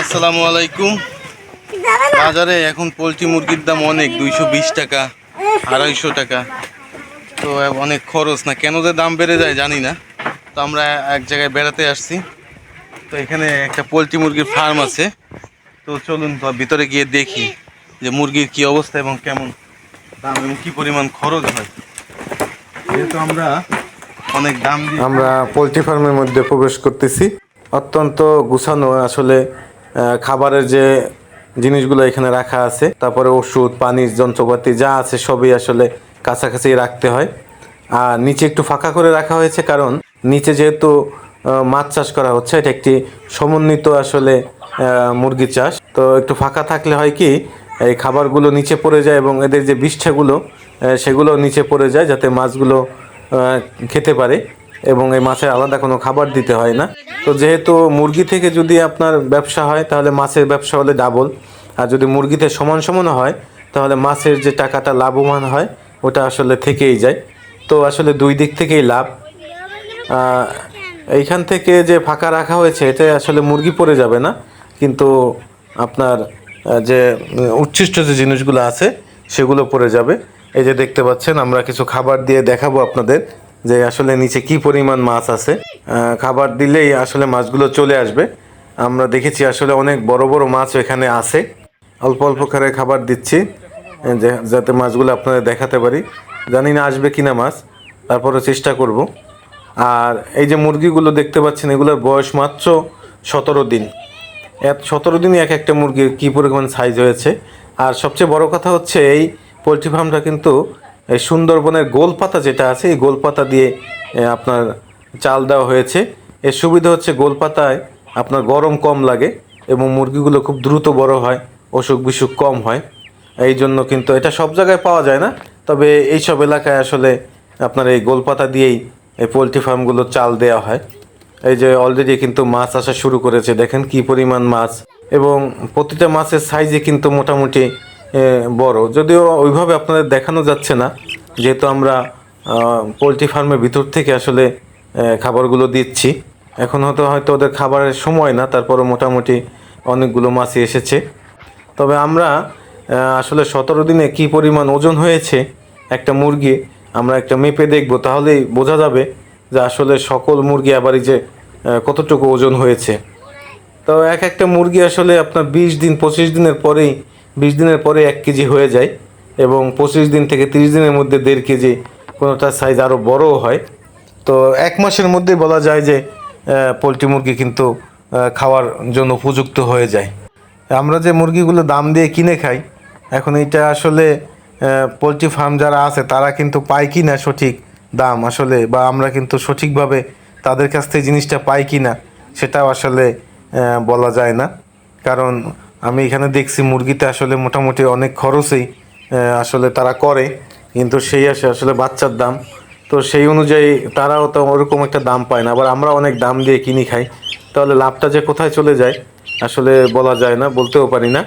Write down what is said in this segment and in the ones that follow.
আসসালামু আলাইকুম। বাজারে এখন পোলট্রি মুরগির দাম অনেক, দুইশো বিশ টাকা, আড়াইশো টাকা। তো অনেক খরচ না, কেন যে দাম বেড়ে যায় জানি না। তো আমরা এক জায়গায় বেড়াতে আসছি। তো এখানে একটা পোলট্রি মুরগির ফার্ম আছে। তো চলুন ভিতরে গিয়ে দেখি যে মুরগির কি অবস্থা এবং কেমন দাম এবং কি পরিমাণ খরচ হয়। যেহেতু আমরা অনেক দাম আমরা পোলট্রি ফার্মের মধ্যে প্রবেশ করতেছি। অত্যন্ত গুছানো আসলে খাবারের যে জিনিসগুলো এখানে রাখা আছে, তারপরে ওষুধ পানির যন্ত্রপাতি যা আছে সবই আসলে কাছাকাছি রাখতে হয়। আর নিচে একটু ফাঁকা করে রাখা হয়েছে কারণ নিচে যেহেতু মাছ চাষ করা হচ্ছে, এটা একটি সমন্বিত আসলে মুরগি চাষ। তো একটু ফাঁকা থাকলে হয় কি, এই খাবারগুলো নিচে পড়ে যায় এবং এদের যে বিষ্ঠাগুলো সেগুলো নিচে পড়ে যায় যাতে মাছগুলো খেতে পারে এবং এই মাছের আলাদা কোনো খাবার দিতে হয় না। তো যেহেতু মুরগি থেকে যদি আপনার ব্যবসা হয়, তাহলে মাছের ব্যবসা হলে ডাবল আর যদি মুরগিতে সমান সমান হয়, তাহলে মাছের যে টাকাটা লাভবান হয়, ওটা আসলে থেকেই যায়। তো আসলে দুই দিক থেকেই লাভ। এইখান থেকে যে ফাঁকা রাখা হয়েছে এটা আসলে মুরগি পড়ে যাবে না। কিন্তু আপনার যে উচ্ছিষ্ট যে জিনিসগুলো আছে, সেগুলো পড়ে যাবে। এই যে দেখতে পাচ্ছেন, আমরা কিছু খাবার দিয়ে দেখাবো আপনাদের যে আসলে নিচে কি পরিমাণ মাছ আছে। খাবার দিলেই আসলে মাছগুলো চলে আসবে। আমরা দেখেছি আসলে অনেক বড় বড় মাছ এখানে আছে। অল্প অল্প করে খাবার দিচ্ছি যাতে মাছগুলো আপনাদের দেখাতে পারি। জানি না আসবে কিনা মাছ তারপরে চেষ্টা করব। আর এই যে মুরগিগুলো দেখতে পাচ্ছেন, এগুলোর বয়স মাত্র সতেরো দিন। সতেরো দিনই এক একটা মুরগির কী পরিমাণ সাইজ হয়েছে। আর সবচেয়ে বড় কথা হচ্ছে এই পোলট্রি ফার্মটা কিন্তু এই সুন্দরবনের গোলপাতা যেটা আছে, এই গোলপাতা দিয়ে আপনার চাল দেওয়া হয়েছে। এর সুবিধা হচ্ছে গোলপাতায় আপনার গরম কম লাগে এবং মুরগিগুলো খুব দ্রুত বড় হয়, অসুখ বিসুখ কম হয়। এই জন্য কিন্তু এটা সব জায়গায় পাওয়া যায় না, তবে এইসব এলাকায় আসলে আপনার এই গোলপাতা দিয়েই এই পোলট্রি ফার্মগুলো চাল দেওয়া হয়। এই যে অলরেডি কিন্তু মাছ আসা শুরু করেছে, দেখেন কি পরিমাণ মাছ। এবং প্রতিটা মাছের সাইজে কিন্তু মোটামুটি বড়। যদিও ওইভাবে আপনাদের দেখানো যাচ্ছে না, যেহেতু আমরা পোলট্রি ফার্মের ভিতর থেকে আসলে খাবারগুলো দিচ্ছি। এখন হয়তো হয়তো ওদের খাবারের সময় না তারপরে মোটামুটি অনেকগুলো মাছই এসেছে। তবে আমরা আসলে সতেরো দিনে কি পরিমাণ ওজন হয়েছে একটা মুরগি আমরা একটা মেপে দেখব, তাহলেই বোঝা যাবে যে আসলে সকল মুরগি আবারই যে কতটুকু ওজন হয়েছে। তো এক একটা মুরগি আসলে আপনার বিশ দিন, পঁচিশ দিনের পরেই বিশ দিনের পরে এক কেজি হয়ে যায় এবং পঁচিশ দিন থেকে তিরিশ দিনের মধ্যে দেড় কেজি কোনোটার সাইজ আরও বড়ও হয়। তো এক মাসের মধ্যেই বলা যায় যে পোলট্রি মুরগি কিন্তু খাওয়ার জন্য উপযুক্ত হয়ে যায়। আমরা যে মুরগিগুলো দাম দিয়ে কিনে খাই, এখন এটা আসলে পোলট্রি ফার্ম যারা আছে তারা কিন্তু পায় কি না সঠিক দাম আসলে বা আমরা কিন্তু সঠিকভাবে তাদের কাছ থেকে জিনিসটা পাই কি না সেটাও আসলে বলা যায় না। কারণ আমি এখানে দেখছি মুরগিতে আসলে মোটামুটি অনেক খরচেই আসলে তারা করে কিন্তু সেই আসে আসলে বাচ্চার দাম। তো সেই অনুযায়ী তারাও তো ওরকম একটা দাম পায় না। আবার আমরা অনেক দাম দিয়ে কিনি খাই। তাহলে লাভটা যে কোথায় চলে যায় আসলে বলা যায় না বলতেও পারি না।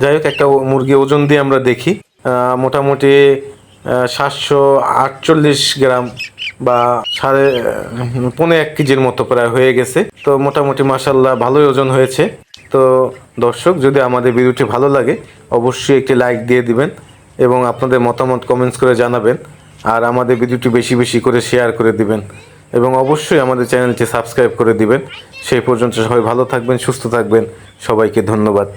যাই হোক একটা মুরগি ওজন দিয়ে আমরা দেখি। মোটামুটি সাতশো আটচল্লিশ গ্রাম বা সাড়ে আহ, পৌনে এক কেজির মতো প্রায় হয়ে গেছে। তো মোটামুটি মাসাল্লাহ ভালোই ওজন হয়েছে। তো দর্শক, যদি আমাদের ভিডিওটি ভালো লাগে, অবশ্যই একটি লাইক দিয়ে দিবেন এবং আপনাদের মতামত কমেন্টস করে জানাবেন আর আমাদের ভিডিওটি বেশি বেশি করে শেয়ার করে দিবেন এবং অবশ্যই আমাদের চ্যানেলটি সাবস্ক্রাইব করে দিবেন। সেই পর্যন্ত সবাই ভালো থাকবেন, সুস্থ থাকবেন। সবাইকে ধন্যবাদ।